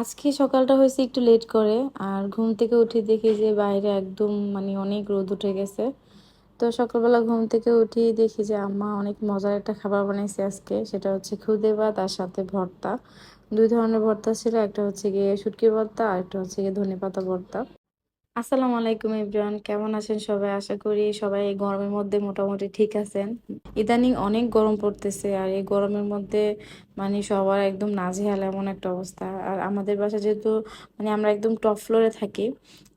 আজকে সকালটা হয়েছে একটু লেট করে, আর ঘুম থেকে উঠে দেখি যে বাইরে একদম মানে অনেক রোদ উঠে গেছে। তো সকালবেলা ঘুম থেকে উঠি দেখি যে আম্মা অনেক মজার একটা খাবার বানাইছে আজকে, সেটা হচ্ছে খুদে ভাত আর সাথে ভর্তা। দুই ধরনের ভর্তা ছিল, একটা হচ্ছে গিয়ে শুটকি ভর্তা আর একটা হচ্ছে গিয়ে ধনে পাতা ভর্তা। আসসালামু আলাইকুম ইব্রান কেমন আছেন সবাই? আশা করি সবাই এই গরমের মধ্যে মোটামুটি ঠিক আছেন। ইদানিং অনেক গরম পড়তেছে আর এই গরমের মধ্যে মানে সবার একদম নাজেহাল এমন একটা অবস্থা। আর আমাদের বাসা যেহেতু মানে আমরা একদম টপ ফ্লোরে থাকি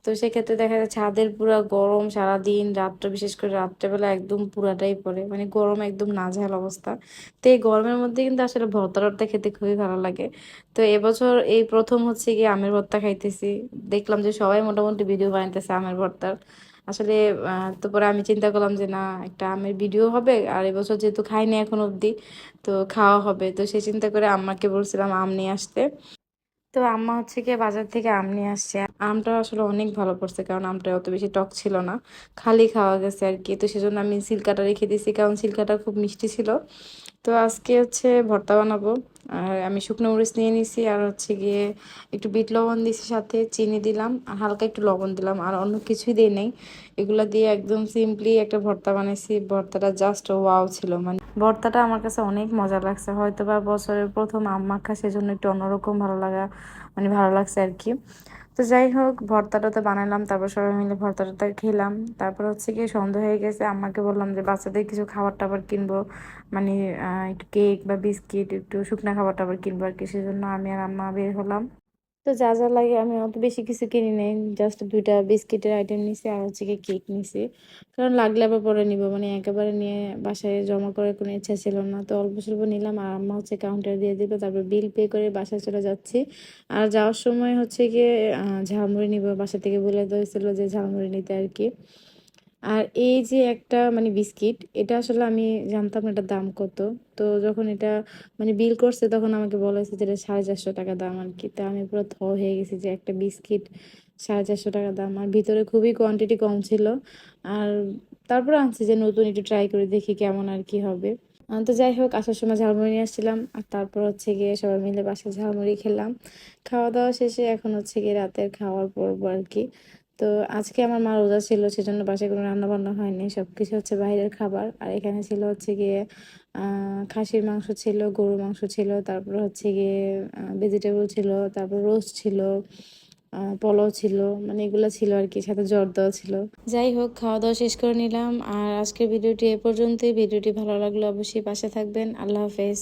তো সেক্ষেত্রে দেখা যায় ছাদের পুরো গরম সারাদিন রাত্রে বিশেষ করে রাত্রেবেলা একদম পুরাটাই পড়ে। মানে গরম একদম নাজেহাল অবস্থা। তো এই গরমের মধ্যে কিন্তু আসলে ভর্তা টর্তা খেতে খুবই ভালো লাগে। তো এবছর এই প্রথম হচ্ছে কি আমের ভর্তা খাইতেছি। দেখলাম যে সবাই মোটামুটি ভিডিও বানাইতেছে আমের ভর্তার। আসলে আহ, তো আমি চিন্তা করলাম যে না একটা আমের ভিডিও হবে। আর এবছর যেহেতু খাইনি এখন অবধি তো খাওয়া হবে। তো সেই চিন্তা করে আম্মাকে বলছিলাম আম নিয়ে আসতে। তো আম্মা হচ্ছে গিয়ে বাজার থেকে আম নিয়ে আসছে। আমটা আসলে অনেক ভালো পড়ছে, কারণ আমটা অত বেশি টক ছিল না। খালি খাওয়া গেছে আর কি। তো সেজন্য আমি সিল্কাটা রেখে দিয়েছি, কারণ সিল্কাটা খুব মিষ্টি ছিল। তো আজকে হচ্ছে ভর্তা বানাবো। আর আমি শুকনো মরিচ নিয়ে নিছি, আর হচ্ছে গিয়ে একটু বিট লবণ দিয়েছি সাথে, চিনি দিলাম, আর হালকা একটু লবণ দিলাম, আর অন্য কিছুই দিই নেই। এগুলো দিয়ে একদম সিম্পলি একটা ভর্তা বানিয়েছি ভর্তাটা জাস্ট ওয়াও ছিল মানে ভর্তাটা আমার কাছে অনেক মজা লাগছে। হয়তো বা বছরের প্রথম আম মাখা সেজন্য একটু অন্যরকম ভালো লাগা মানে ভালো লাগছে আর কি। তো যাই হোক ভর্তাটা তো বানালাম, তারপর সবাই মিলে ভর্তাটা খেলাম। তারপর হচ্ছে গিয়ে সন্ধ্যা হয়ে গেছে আমাকে বললাম যে বাচ্চাদের কিছু খাবার টাবার কিনবো মানে একটু কেক বা বিস্কিট একটু শুকনা খাবার টাবার কিনবো আর কি, সেজন্য আমি আর আম্মা বের হলাম। তো যা যা লাগে আমি অত বেশি কিছু কিনি নাই। জাস্ট দুইটা বিস্কিটের আইটেম নিছি আর হচ্ছে কি কেক নিছি। কারণ লাগলে আবার পরে নিব মানে একেবারে নিয়ে বাসায় জমা করার কোনো ইচ্ছা ছিল না। তো অল্প স্বল্প নিলাম আর আম্মা হচ্ছে কাউন্টার দিয়ে দিল তারপর বিল পে করে বাসায় চলে যাচ্ছি। আর যাওয়ার সময় হচ্ছে গিয়ে ঝালমুড়ি নিব। বাসা থেকে বলে দিয়েছিল যে ঝালমুড়ি নিতে আর কি। আর এই যে একটা মানে বিস্কিট, এটা আসলে আমি জানতাম না এটার দাম কত। তো যখন এটা মানে বিল করছে তখন আমাকে বলা হয়েছে যে এটা সাড়ে চারশো টাকা দাম আর কি। তা আমি পুরো থ হয়ে গেছি যে একটা বিস্কিট সাড়ে চারশো টাকা দাম। আর ভিতরে খুবই কোয়ান্টিটি কম ছিল। আর তারপর আনছি যে নতুন একটু ট্রাই করে দেখি কেমন আর কি হবে। তো যাই হোক, আসার সময় ঝালমুড়ি নিয়ে আসছিলাম। আর তারপর হচ্ছে গিয়ে সবাই মিলে বাসায় ঝালমুড়ি খেলাম। খাওয়া দাওয়া শেষে এখন হচ্ছে গিয়ে রাতের খাওয়ার পর্ব আর কি। তো আজকে আমার মা রোজা ছিল, সেজন্য বাসায় কোনো রান্না বান্না হয়নি সব কিছু হচ্ছে বাইরের খাবার। আর এখানে ছিল হচ্ছে গিয়ে খাসির মাংস ছিল, গরুর মাংস ছিল, তারপর হচ্ছে গিয়ে ভেজিটেবল ছিল, তারপর রোস্ট ছিল পোলাও ছিল মানে এগুলো ছিল আর কি, সাথে জর্দাও ছিল। যাই হোক খাওয়া দাওয়া শেষ করে নিলাম। আর আজকের ভিডিওটি এ পর্যন্তই। ভিডিওটি ভালো লাগলে অবশ্যই পাশে থাকবেন। আল্লাহ হাফেজ।